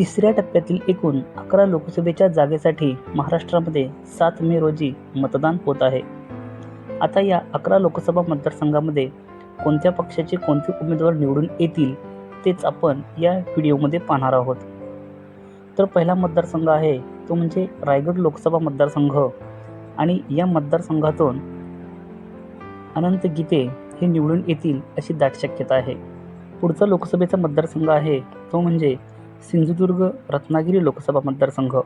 तिसऱ्या टप्प्यातील एकूण अकरा लोकसभेच्या जागेसाठी महाराष्ट्रामध्ये सात मे रोजी मतदान होत आहे. आता या अकरा लोकसभा मतदारसंघामध्ये कोणत्या पक्षाचे कोणते उमेदवार निवडून येतील तेच आपण या व्हिडिओमध्ये पाहणार आहोत. तर पहिला मतदारसंघ आहे तो म्हणजे रायगड लोकसभा मतदारसंघ. आणि या मतदारसंघातून अनंत गीते हे निवडून येतील अशी दाट शक्यता आहे. पुढचा लोकसभेचा मतदारसंघ आहे तो म्हणजे सिंधुदुर्ग रत्नागिरी लोकसभा मतदारसंघ.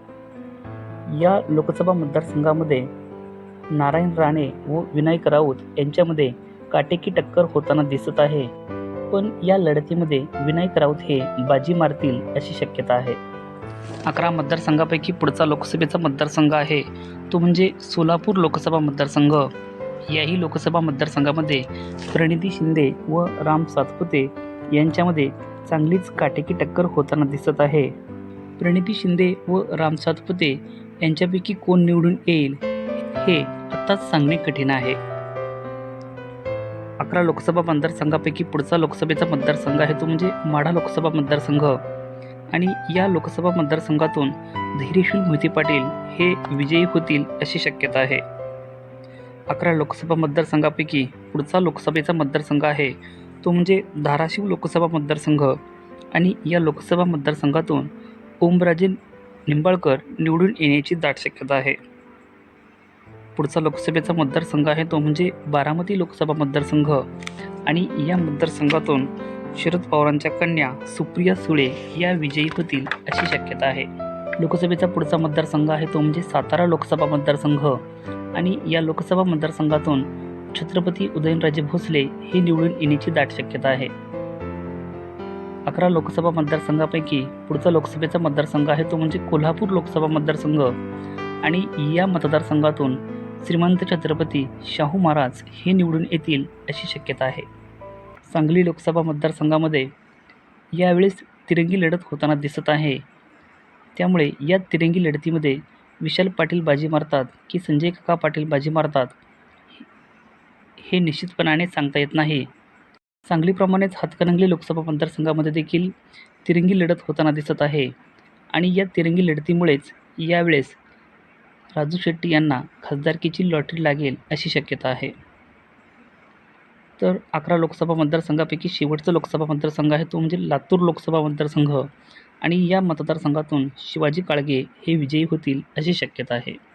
या लोकसभा मतदारसंघामध्ये नारायण राणे व विनायक राऊत यांच्यामध्ये काटेकी टक्कर होताना दिसत आहे. पण या लढतीमध्ये विनायक राऊत हे बाजी मारतील अशी शक्यता आहे. अकरा मतदारसंघापैकी पुढचा लोकसभेचा मतदारसंघ आहे. तो म्हणजे सोलापूर लोकसभा मतदारसंघ. याही लोकसभा मतदारसंघामध्ये प्रणिती शिंदे व राम सातपुते यांच्यामध्ये चांगलीच काटेकी टक्कर होताना दिसत आहे. प्रणिती शिंदे व राम सातपुते यांच्यापैकी कोण निवडून येईल हे आत्ताच सांगणे कठीण आहे. अकरा लोकसभा मतदारसंघापैकी पुढचा लोकसभेचा मतदारसंघ आहे तो म्हणजे माढा लोकसभा मतदारसंघ. आणि या लोकसभा मतदारसंघातून धैर्यशील मोहिते पाटील हे विजयी होतील अशी शक्यता आहे. अकरा लोकसभा मतदारसंघापैकी पुढचा लोकसभेचा मतदारसंघ आहे तो म्हणजे धाराशिव लोकसभा मतदारसंघ. आणि या लोकसभा मतदारसंघातून ओमराजे निंबाळकर निवडून येण्याची दाट शक्यता आहे. पुढचा लोकसभेचा मतदारसंघ आहे तो म्हणजे बारामती लोकसभा मतदारसंघ. आणि या मतदारसंघातून शरद पवारांच्या कन्या सुप्रिया सुळे या विजयी होतील अशी शक्यता आहे. लोकसभेचा पुढचा मतदारसंघ आहे तो म्हणजे सातारा लोकसभा मतदारसंघ. आणि या लोकसभा मतदारसंघातून छत्रपती उदयनराजे भोसले हे निवडून येण्याची दाट शक्यता आहे. अकरा लोकसभा मतदारसंघापैकी पुढचा लोकसभेचा मतदारसंघ आहे तो म्हणजे कोल्हापूर लोकसभा मतदारसंघ. आणि या मतदारसंघातून श्रीमंत छत्रपती शाहू महाराज हे निवडून येतील अशी शक्यता आहे. सांगली लोकसभा मतदारसंघामध्ये यावेळेस तिरंगी लढत होताना दिसत आहे. त्यामुळे या तिरंगी लढतीमध्ये विशाल पाटील बाजी मारतात की संजय काका पाटील बाजी मारतात हे निश्चितपणाने सांगता येत नाही. सांगलीप्रमाणेच हातकणंगले लोकसभा मतदारसंघामध्ये देखील तिरंगी लढत होताना दिसत आहे. आणि या तिरंगी लढतीमुळेच यावेळेस राजू शेट्टी यांना खासदारकीची लॉटरी लागेल अशी शक्यता आहे. तर अकरा लोकसभा मतदारसंघापैकी शेवटचा लोकसभा मतदारसंघ आहे तो म्हणजे लातूर लोकसभा मतदारसंघ. आणि या मतदारसंघातून शिवाजी काळगे हे विजयी होतील अशी शक्यता आहे.